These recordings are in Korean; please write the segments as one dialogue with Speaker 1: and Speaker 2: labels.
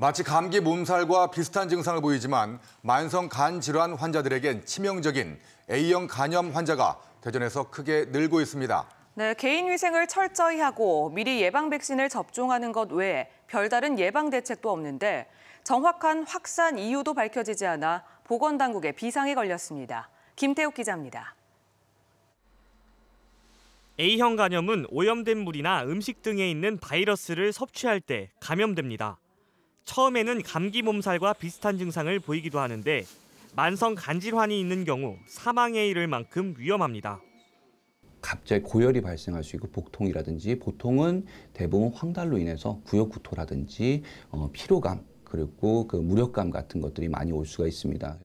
Speaker 1: 마치 감기 몸살과 비슷한 증상을 보이지만 만성 간 질환 환자들에겐 치명적인 A형 간염 환자가 대전에서 크게 늘고 있습니다.
Speaker 2: 네, 개인 위생을 철저히 하고 미리 예방 백신을 접종하는 것 외에 별다른 예방 대책도 없는데 정확한 확산 이유도 밝혀지지 않아 보건당국의 비상이 걸렸습니다. 김태욱 기자입니다.
Speaker 3: A형 간염은 오염된 물이나 음식 등에 있는 바이러스를 섭취할 때 감염됩니다. 처음에는 감기 몸살과 비슷한 증상을 보이기도 하는데 만성 간질환이 있는 경우 사망에 이를 만큼 위험합니다.
Speaker 4: 갑자기 고열이 발생할 수 있고 복통이라든지 보통은 대부분 황달로 인해서 구역구토라든지 어, 피로감 그리고 그 무력감 같은 것들이 많이 올 수가 있습니다.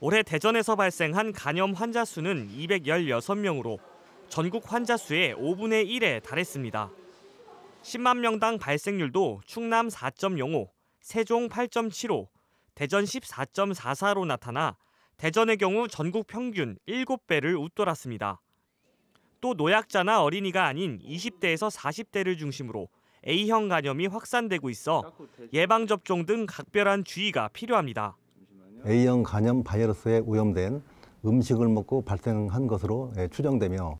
Speaker 3: 올해 대전에서 발생한 간염 환자 수는 216명으로 전국 환자 수의 5분의 1에 달했습니다. 10만 명당 발생률도 충남 4.05, 세종 8.75, 대전 14.44로 나타나 대전의 경우 전국 평균 7배를 웃돌았습니다. 또 노약자나 어린이가 아닌 20대에서 40대를 중심으로 A형 간염이 확산되고 있어 예방 접종 등 각별한 주의가 필요합니다.
Speaker 5: A형 간염 바이러스에 오염된 음식을 먹고 발생한 것으로 예, 추정되며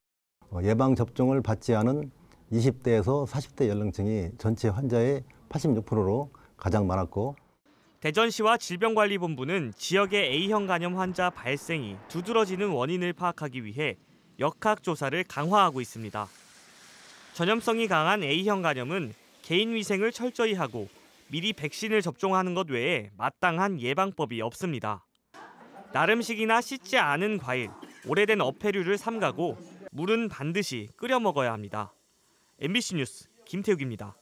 Speaker 5: 어, 예방 접종을 받지 않은 20대에서 40대 연령층이 전체 환자의 86%로 가장 많았고
Speaker 3: 대전시와 질병관리본부는 지역의 A형 간염 환자 발생이 두드러지는 원인을 파악하기 위해 역학 조사를 강화하고 있습니다. 전염성이 강한 A형 간염은 개인 위생을 철저히 하고 미리 백신을 접종하는 것 외에 마땅한 예방법이 없습니다. 나름식이나 씻지 않은 과일, 오래된 어패류를 삼가고 물은 반드시 끓여 먹어야 합니다. MBC 뉴스 김태욱입니다.